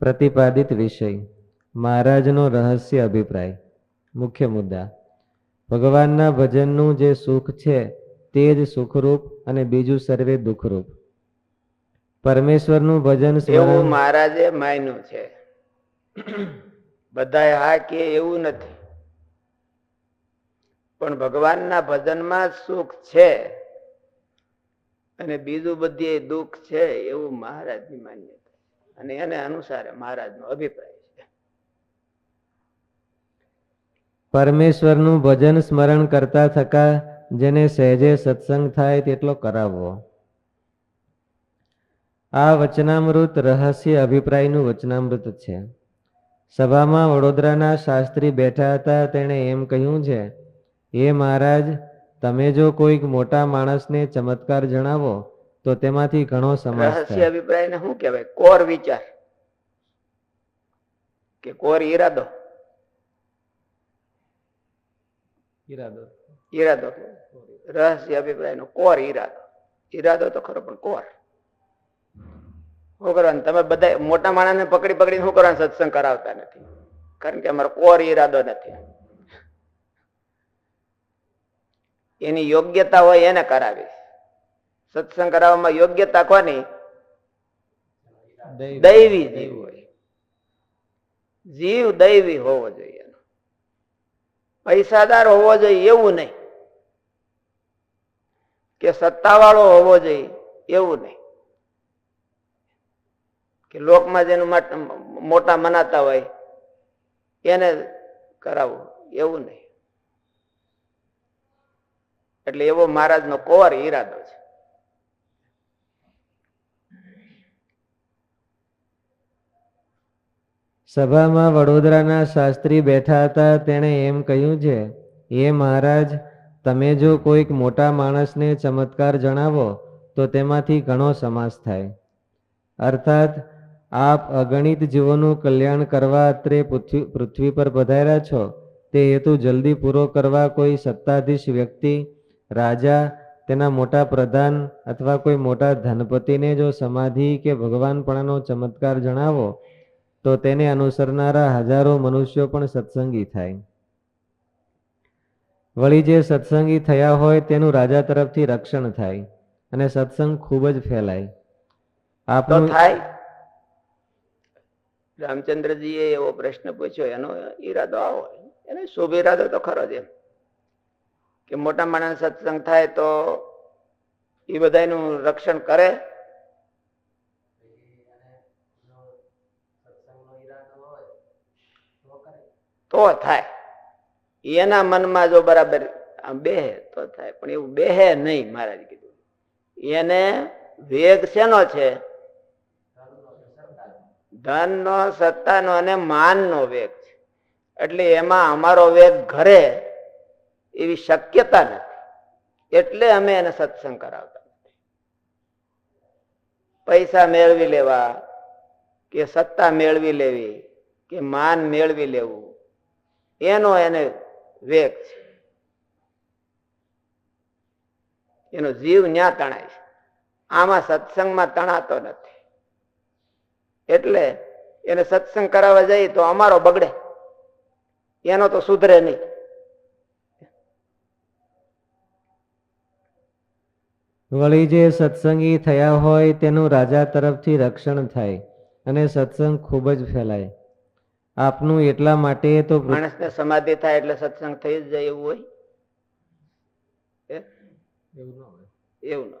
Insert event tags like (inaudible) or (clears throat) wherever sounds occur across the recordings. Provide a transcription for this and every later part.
પ્રતિપાદિત વિષય, મહારાજનો રહસ્ય અભિપ્રાય. મુખ્ય મુદ્દા, ભગવાનના ભજનનું જે સુખ છે તે જ સુખરૂપ અને બીજું સર્વે દુઃખરૂપ. પરમેશ્વરનું ભજન એવું મહારાજે માન્યું છે. બધાએ હા કે એવું નથી. પણ ભગવાનના ભજનમાં સુખ છે અને બીજું બધી દુઃખ છે એવું મહારાજની માન્યતા. અને એને અનુસારે મહારાજનો અભિપ્રાય છે. પરમેશ્વરનું ભજન સ્મરણ કરતા થકા જેને સહેજે સત્સંગ થાય તેટલો કરાવવો. આ વચનામૃત રહસ્ય અભિપ્રાયનું વચનામૃત છે. સભામાં વડોદરાના શાસ્ત્રી બેઠા હતા તેણે એમ કહ્યું છે એ મહારાજ, તમે જો કોઈક મોટા માણસને ચમત્કાર જણાવો તો તેમાંથી ઘણો સમાસ રહસ્ય અભિપ્રાય અભિપ્રાયને શું કહેવાય? કોર વિચાર. કે કોર ઈરાદો. ઈરાદો. રહસ્ય અભિપ્રાયનો કોર ઈરાદો. ઈરાદો તો ખરો પણ કોર. શું કરવાનું? તમે બધા મોટા માણસને પકડી પકડીને શું કરવાનું? સત્સંગ કરાવતા નથી. કારણ કે અમારો કોર ઈરાદો નથી. એની યોગ્યતા હોય એને કરાવી સત્સંગ કરાવવામાં યોગ્યતા કોની દૈવી જીવ હોય. જીવ દૈવી હોવો જોઈએ પૈસાદાર હોવો જોઈએ એવું નહીં. કે સત્તાવાળો હોવો જોઈએ એવું નહીં. કે લોકમાં જેનું માટે મોટા મનાતા હોય એને કરાવવું એવું નહીં. એટલે એવો મહારાજનો કોર ઈરાદો છે. સભામાં વડોદરાના શાસ્ત્રી બેઠા હતા, તેણે એમ કહ્યું છે, એ મહારાજ, તમે જો કોઈક મોટા માણસને ચમત્કાર જણાવો, તો તેમાંથી ઘણો સમાસ થાય. અર્થાત, આપ અગણિત જીવોનું કલ્યાણ કરવા અત્રે પૃથ્વી પર પધાર્યા છો, તે હેતુ જલ્દી પૂરો કરવા કોઈ સત્તાધીશ વ્યક્તિ, રાજા, તેના મોટા પ્રધાન અથવા કોઈ મોટા ધનપતિને જો સમાધિ કે ભગવાનપણાનો ચમત્કાર જણાવો તો તેને અનુસરનારા હજારો મનુષ્યો પણ સત્સંગી થાય. વળી જે સત્સંગી થયા હોય તેનું રાજા તરફથી રક્ષણ થાય અને સત્સંગ ખૂબ જ ફેલાય. તો થાય? થાય રામચંદ્રજીએ એવો પ્રશ્ન પૂછ્યો, એનો ઈરાદો આવો. એને શુભ ઈરાદો તો ખરો જ એમ. કે મોટા માણસ સત્સંગ થાય તો એ બધાનું રક્ષણ કરે તો થાય. એના મનમાં જો બરાબર બેહે, તો થાય. પણ એવું બેહે નહીં, મહારાજ કીધું. એને વેગ શેનો છે? ધનનો, સત્તાનો અને માનનો વેગ છે. એટલે એમાં અમારો વેગ ઘરે એવી શક્યતા નથી. એટલે અમે એને સત્સંગ કરાવતા પૈસા મેળવી લેવા કે સત્તા મેળવી લેવી કે માન મેળવી લેવું? એનો એને વેગ છે. એનો જીવ ન્યા તણાય છે. આમાં સત્સંગમાં તણાતો નથી. એટલે એને સત્સંગ કરાવવા જઈએ તો અમારો બગડે. એનો તો સુધરે નહીં. વળી જે સત્સંગી થયા હોય તેનું રાજા તરફથી રક્ષણ થાય અને સત્સંગ ખૂબ જ ફેલાય. આપનું એટલા માટે તો માણસને સમાધિ થાય એટલે સત્સંગ થઈ જ જાય એવું હોય? એવું ન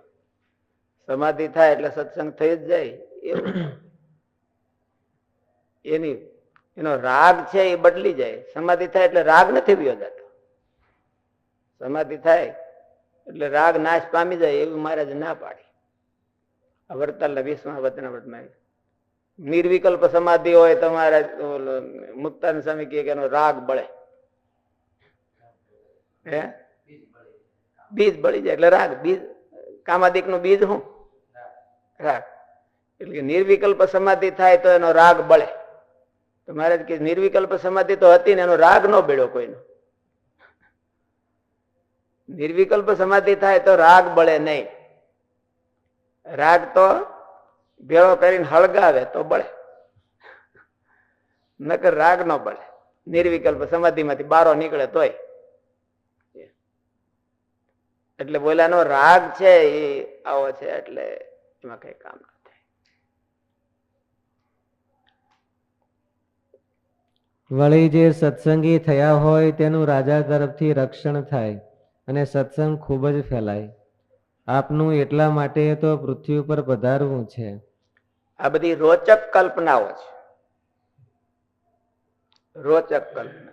સમાધિ થાય એટલે સત્સંગ થઈ જ જાય? એવું એની એનો રાગ છે એ બદલી જાય. સમાધિ થાય એટલે રાગ નથી વ્યો જતો સમાધિ થાય એટલે રાગ નાશ પામી જાય એવી મહારાજ ના પાડી. આ વડતાલના વતના વચનાવટમાં નિર્વિકલ્પ સમાધિ હોય તમારા મુક્તાન સ્વામી કહે કે એનો રાગ બળે હે બીજ બળી જાય એટલે રાગ બીજ કામાદિકનું બીજ શું રાગ। એટલે કે નિર્વિકલ્પ સમાધિ થાય તો એનો રાગ બળે. તો મહારાજ કે નિર્વિકલ્પ સમાધિ તો હતી ને એનો રાગ ન બેડો કોઈનો. નિર્વિકલ્પ સમાધિ થાય તો રાગ બળે નહીં. રાગ તો ભેળો કરીને હળગાવે તો બળે. નકર રાગ નો બળે. નિર્વિકલ્પ સમાધિમાંથી બારો નીકળે તોય. એટલે બોલાનો રાગ છે એ આવો છે એટલે એમાં કઈ કામ ના થાય. વળી જે સત્સંગી થયા હોય તેનું રાજા તરફથી રક્ષણ થાય અને સત્સંગ ખૂબ જ ફેલાય. આપનું એટલા માટે તો પૃથ્વી ઉપર પધારવું છે. આ બધી રોચક કલ્પનાઓ છે. રોચક કલ્પના.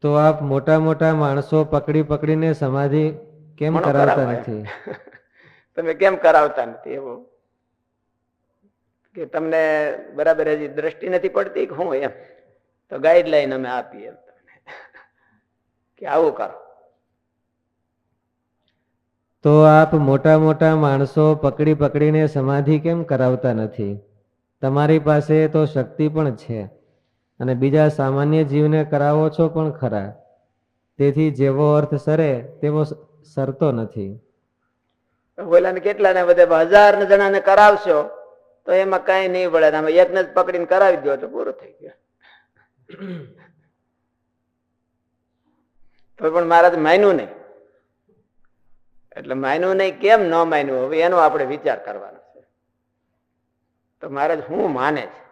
તો આપ મોટા મોટા માણસો પકડી પકડીને સમાધિ કેમ કરાવતા નથી? (laughs) તમે કેમ કરાવતા નથી? એવું? કે તમને બરાબર હજી દ્રષ્ટિ નથી પડતી કે હું એમ? તો ગાઈડલાઈન અમે આપીએ તમને. (laughs) કે આવું કરો. તો આપ મોટા મોટા માણસો પકડી પકડીને સમાધિ કેમ કરાવતા નથી? તમારી પાસે તો શક્તિ પણ છે અને બીજા સામાન્ય જીવને કરાવો છો પણ ખરા. તેથી જેવો અર્થ સરે તેવો સરતો નથી. ઓલાને કેટલા ને બધે હજાર જણાને કરાવશો તો એમાં કઈ નહીં પડે તમે એકને જ પકડીને કરાવી દો તો પૂરું થઈ ગયું. (clears throat) તો પણ મહારાજ માન્યું નહીં. એટલે માન્યું નહીં, કેમ ન માન્યું? હવે એનો આપણે વિચાર કરવાનો છે. તો મહારાજ શું માને છે?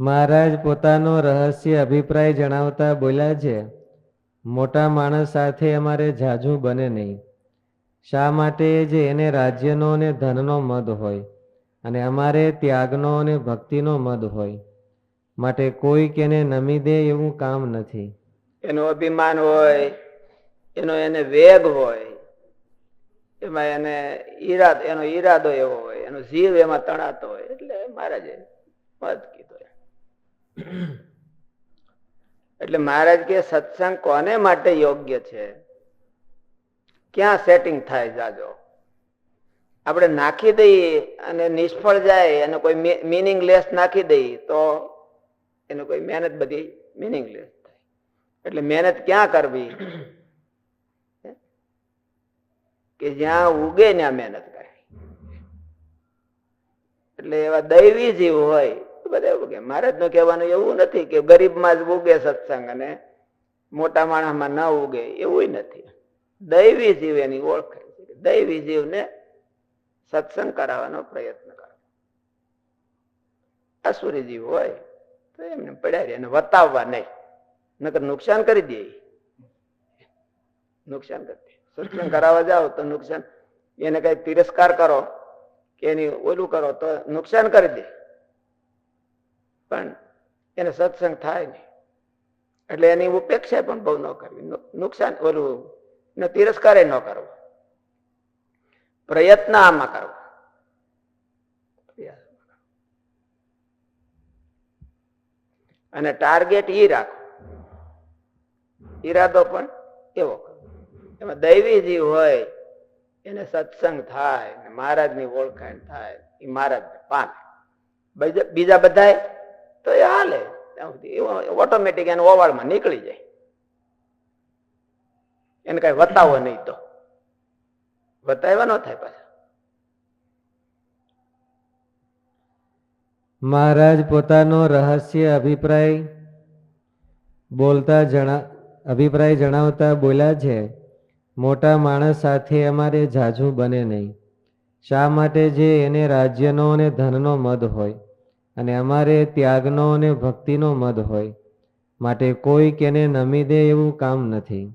મહારાજ પોતાનો રહસ્ય અભિપ્રાય જણાવતા બોલ્યા છે, મોટા માણસ સાથે અમારે જાજુ બને નહીં. શા માટે જે એને રાજ્યનો અને ધનનો મદ હોય અને અમારે ત્યાગનો અને ભક્તિનો મદ હોય? માટે કોઈ કેને નમી દે એવું કામ નથી. એનું અભિમાન હોય, એનો એને વેગ હોય, એમાં એને ઈરાદ, એનો ઈરાદો એવો હોય, એનો જીવ એમાં તણાતો હોય, એટલે મહારાજે મત કીધો એટલે મહારાજ કે સત્સંગ કોને માટે યોગ્ય છે? ક્યાં સેટિંગ થાય જાજો? આપણે નાખી દઈએ અને નિષ્ફળ જાય અને કોઈ મિનિંગલેસ નાખી દઈએ તો એનું કોઈ મહેનત બધી મિનિંગલેસ એટલે મહેનત ક્યાં કરવી? કે જ્યાં ઉગે ત્યાં મહેનત કરવી એટલે એવા દૈવી જીવ હોય બધા ઉગે મહારાજનું કહેવાનું, એવું નથી કે ગરીબમાં જ ઉગે સત્સંગ અને મોટા માણસમાં ન ઉગે, એવું નથી. દૈવી જીવ એની ઓળખ દૈવી જીવને સત્સંગ કરાવવાનો પ્રયત્ન કરો. અસુરી જીવ હોય, તો એમને પડ્યા રહે એને વતાવવા નહીં. નકર નુકસાન કરી દે. નુકસાન કરી દે. સત્સંગ કરાવવા જાઓ તો નુકસાન. એને કઈ તિરસ્કાર કરો કે એની ઓલું કરો તો નુકસાન કરી દે. પણ એને સત્સંગ થાય નહીં. એટલે એની ઉપેક્ષા પણ બહુ ન કરવી. નુકસાન ઓલું ને તિરસ્કાર ન કરવો. પ્રયત્ન આમાં કરવો અને ટાર્ગેટ એ રાખો. ઈરાદો પણ એવો એમાં દૈવી જીવ હોય, એને સત્સંગ થાય મહારાજની ઓળખાણ થાય એ મહારાજ પામે. બીજા- બધાય તો એ હાલે. ઓટોમેટિક એને ઓવાળમાં નીકળી જાય. એને કઈ વતાવો નહીં તો. વતાવ્યા ન થાય પાછા. મહારાજ પોતાનો રહસ્ય અભિપ્રાય બોલતા જણા અભિપ્રાય જણાવતા બોલ્યા છે, મોટા માણસ સાથે અમારે ઝાઝું બને નહીં. શા માટે જે એને રાજ્યનો અને ધનનો મદ હોય અને અમારે ત્યાગનો અને ભક્તિનો મદ હોય, માટે કોઈ કેને નમી દે એવું કામ નથી.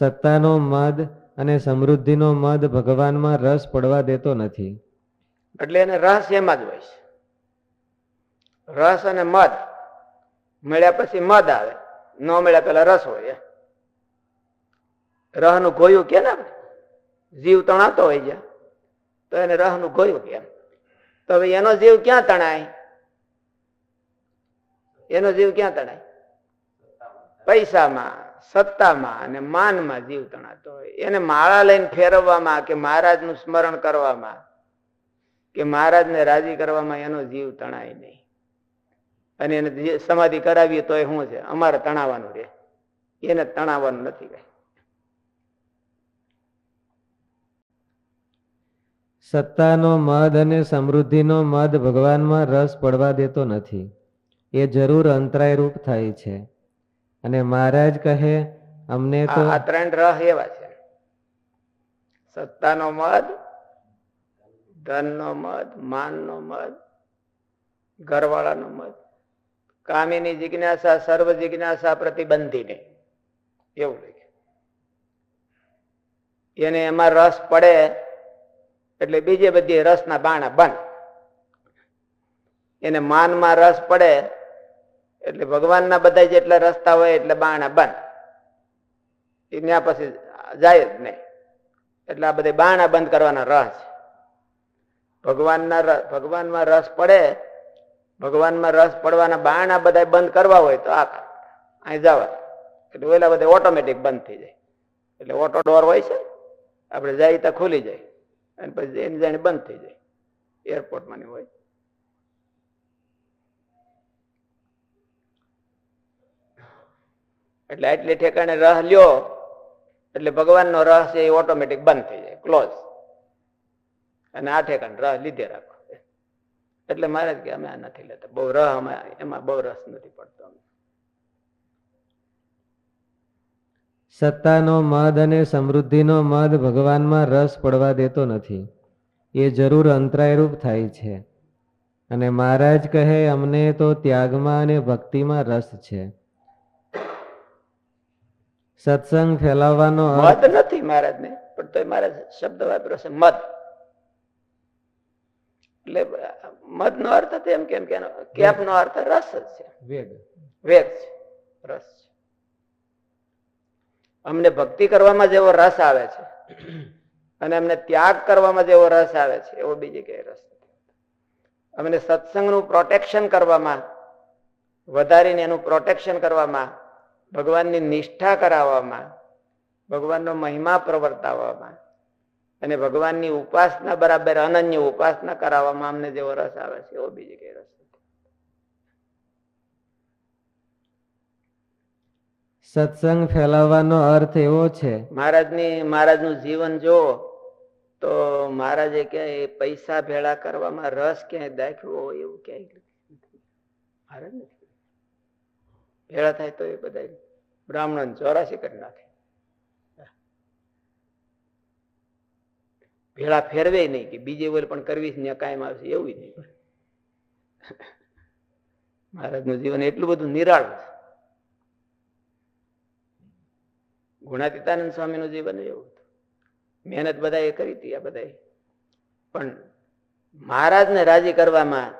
સત્તાનો મદ અને સમૃદ્ધિનો મદ ભગવાનમાં રસ પડવા દેતો નથી. એટલે એને રસ એમાં જ હોય છે. રસ અને મદ, મળ્યા પછી મદ આવે. ન મળ્યા પેલા રસ હોય રહ રહનું ગોયું કે ને જીવ તણાતો હોય છે તો એને રહનું ગોયું કેમ તો હવે એનો જીવ ક્યાં તણાય? એનો જીવ ક્યાં તણાય? પૈસામાં, સત્તામાં અને માનમાં જીવ તણાતો હોય. એને માળા લઈને ફેરવવામાં કે મહારાજનું સ્મરણ કરવામાં કે મહારાજને રાજી કરવામાં એનો જીવ તણાય નહીં. અને એને સમાધિ કરાવીએ તો એ શું છે? અમારે તણાવવાનું રે એને તણાવવાનું નથી કઈ સત્તાનો મદ અને સમૃદ્ધિનો મદ ભગવાનમાં રસ પડવા દેતો નથી. એ જરૂર અંતરાય રૂપ થાય છે. અને મહારાજ કહે અમને તો આ ત્રણ રહ એવા છે. સત્તાનો મદ ધનનો મદ માનનો મદ ઘરવાળાનો મદ. કામીની જિજ્ઞાસા, સર્વ જિજ્ઞાસા પ્રતિબંધીને. એવું લખ્યું. એને એમાં રસ પડે એટલે બીજે બધી રસના બાણા બંધ એને માનમાં રસ પડે એટલે ભગવાનના બધા જેટલા રસ્તા હોય એટલે બાણા બંધ ત્યાં પછી જાય જ નહીં. એટલે આ બધા બાણા બંધ કરવાના રસ ભગવાનના ભગવાનમાં રસ પડે ભગવાનમાં રસ પડવાના બાણા બધા બંધ કરવા હોય તો આ અહીં જવા એટલે ઓલા બધા ઓટોમેટિક બંધ થઈ જાય. એટલે ઓટો ડોર હોય છે આપણે જાય તો ખુલી જાય. અને પછી એની જાણે બંધ થઈ જાય. એરપોર્ટમાં હોય. એટલે આટલી ઠેકાણે રહ લ્યો, એટલે ભગવાનનો રહ છે એ ઓટોમેટિક બંધ થઈ જાય. ક્લોઝ અને આ ઠેકાણે રહ લીધે રાખો. એટલે મહારાજ કે અમે આ નથી લેતા. બહુ રહ અમે એમાં બહુ રસ નથી પડતો. સત્તાનો મદ અને સમૃદ્ધિનો મદ ભગવાનમાં રસ પડવા દેતો નથી. એ જરૂર અંતરાયરૂપ થાય છે. અને મહારાજ કહે અમને તો ત્યાગમાં અને ભક્તિમાં રસ છે. સત્સંગ ફેલાવવાનો મત નથી મહારાજ ને પણ તો મહારાજ શબ્દ વાપર્યો છે મત એટલે મત નો અર્થ તો એમ કેમ કે કેપ નો અર્થ રસ જ છે. વેગ વેગ છે. રસ છે. અમને ભક્તિ કરવામાં જેવો રસ આવે છે. અને અમને ત્યાગ કરવામાં જેવો રસ આવે છે. એવો બીજી કઈ રસ અમને સત્સંગનું પ્રોટેક્શન કરવામાં વધારીને એનું પ્રોટેક્શન કરવામાં ભગવાનની નિષ્ઠા કરાવવામાં ભગવાનનો મહિમા પ્રવર્તાવવામાં અને ભગવાનની ઉપાસના બરાબર અનન્ય ઉપાસના કરાવવામાં અમને જેવો રસ આવે છે એવો બીજી કઈ રસ સત્સંગ ફેલાવવાનો અર્થ એવો છે મહારાજની મહારાજનું જીવન જુઓ તો મહારાજે ક્યાંય પૈસા ભેળા કરવામાં રસ ક્યાંય દાખવો હોય એવું ક્યાંય નથી. મહારાજ નથી. ભેળા થાય તો એ બધા બ્રાહ્મણ ચોરાશી કરી નાખે. ભેળા ફેરવે નહીં કે બીજે ઓલ પણ કરવી જ ત્યાં કાયમ આવશે એવું નહીં. મહારાજનું જીવન એટલું બધું નિરાળ છે. ગુણાતીતાનંદ સ્વામીનું જીવન એવું હતું. મહેનત બધાએ કરી હતી આ બધાએ. પણ મહારાજને રાજી કરવામાં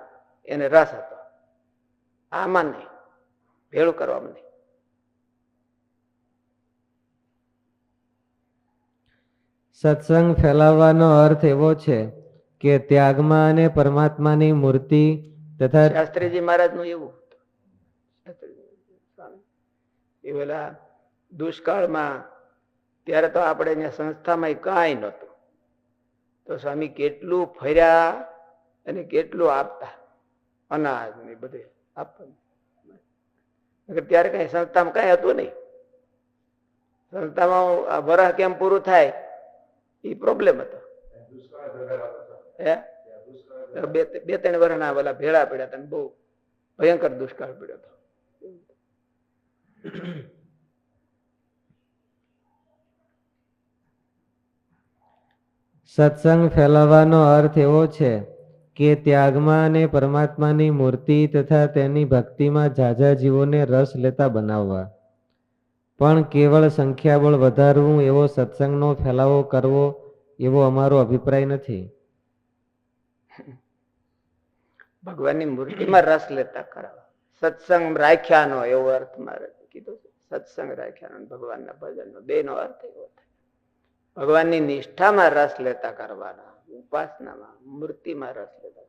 એને રસ હતો. આમાં નહીં. ભેળું કરવામાં નહીં. સત્સંગ ફેલાવવાનો અર્થ એવો છે કે ત્યાગમાં અને પરમાત્માની મૂર્તિ તથા શાસ્ત્રીજી મહારાજનું એવું. એ પેલા દુષ્કાળમાં ત્યારે તો આપણે અહીંયા સંસ્થામાં કાંઈ નહોતું. તો સ્વામી કેટલું ફર્યા અને કેટલું આપતા? અનાજ ને બધે આપવાનું. ત્યારે કઈ સંસ્થામાં કઈ હતું નહીં. સંસ્થામાં વરહ કેમ પૂરું થાય? એ પ્રોબ્લેમ હતો. હે? બે ત્રણ વર્ષના ઓલા ભેળા પડ્યા હતા બહુ ભયંકર દુષ્કાળ પડ્યો હતો. સત્સંગ ફેલાવવાનો અર્થ એવો છે કે ત્યાગમાં અને પરમાત્માની મૂર્તિ તથા તેની ભક્તિમાં ઝાઝા જીવોને રસ લેતા બનાવવા. પણ કેવળ સંખ્યાબળ વધારવું એવો સત્સંગનો ફેલાવો કરવો એવો અમારો અભિપ્રાય નથી. ભગવાનની મૂર્તિમાં રસ લેતા કરાવો. સત્સંગ રાખ્યાનો એવો અર્થ મારે કીધો સત્સંગ રાખ્યાનો ભગવાનના ભજનનો બે નો અર્થ એવો થાય. ભગવાનની નિષ્ઠામાં રસ લેતા કરવાના, ઉપાસનામાં, મૂર્તિમાં રસ લેતા